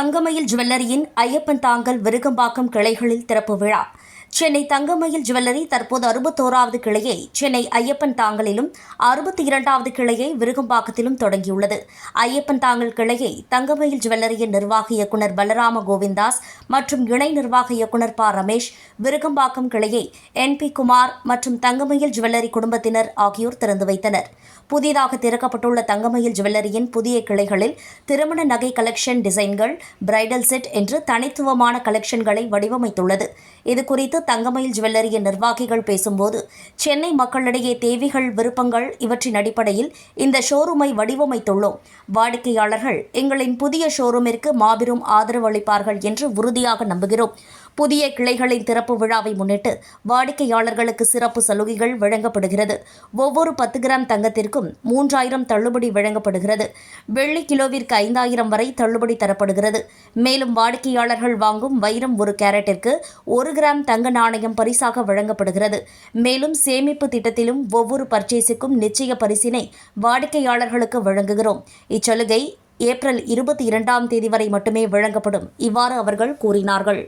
தங்கமயில் ஜுவல்லரியின் ஐயப்பன் தாங்கல் விருகம்பாக்கம் கிளைகளில் திறப்பு விழா. சென்னை தங்கமயில் ஜுவல்லரி தற்போது அறுபத்தோராவது கிளையை சென்னை ஐயப்பன் தாங்கலிலும் அறுபத்தி இரண்டாவது கிளையை விருகம்பாக்கத்திலும் தொடங்கியுள்ளது. ஐயப்பன் தாங்கல் கிளையை தங்கமயில் ஜுவல்லரியின் நிர்வாக இயக்குநர் பலராம கோவிந்தாஸ் மற்றும் இணை நிர்வாக இயக்குநர் ப. ரமேஷ் விருகம்பாக்கம் கிளையை என். பி. குமார் மற்றும் தங்கமயில் ஜுவல்லரி குடும்பத்தினர் ஆகியோர் திறந்து வைத்தனர். புதிதாக திறக்கப்பட்டுள்ள தங்கமயில் ஜுவல்லரியின் புதிய கிளைகளில் திருமண நகை கலெக்ஷன் டிசைன்கள் பிரைடல் செட் என்று தனித்துவமான கலெக்ஷன்களை வடிவமைத்துள்ளது. இதுகுறித்து தங்கமயில் ஜுவல்லரியின் நிர்வாகிகள் பேசும்போது சென்னை மக்களிடையே தேவைகள் விருப்பங்கள் இவற்றின் அடிப்படையில் இந்த ஷோரூமை வடிவமைத்துள்ளோம். வாடிக்கையாளர்கள் எங்களின் புதிய ஷோரூமிற்கு மாபெரும் ஆதரவு அளிப்பார்கள் என்று உறுதியாக நம்புகிறோம். புதிய கிளைகளின் திறப்பு விழாவை முன்னிட்டு வாடிக்கையாளர்களுக்கு சிறப்பு சலுகைகள் வழங்கப்படுகிறது. ஒவ்வொரு பத்து கிராம் தங்கத்திற்கும் மூன்றாயிரம் தள்ளுபடி வழங்கப்படுகிறது. வெள்ளி கிலோவிற்கு ஐந்தாயிரம் வரை தள்ளுபடி தரப்படுகிறது. மேலும் வாடிக்கையாளர்கள் வாங்கும் வைரம் ஒரு கேரட்டிற்கு ஒரு கிராம் தங்க நாணயம் பரிசாக வழங்கப்படுகிறது. மேலும் சேமிப்பு திட்டத்திலும் ஒவ்வொரு பர்ச்சேஸுக்கும் நிச்சய பரிசினை வாடிக்கையாளர்களுக்கு வழங்குகிறோம். இச்சலுகை ஏப்ரல் இருபத்தி இரண்டாம் தேதி வரை மட்டுமே வழங்கப்படும். இவ்வாறு அவர்கள் கூறினார்கள்.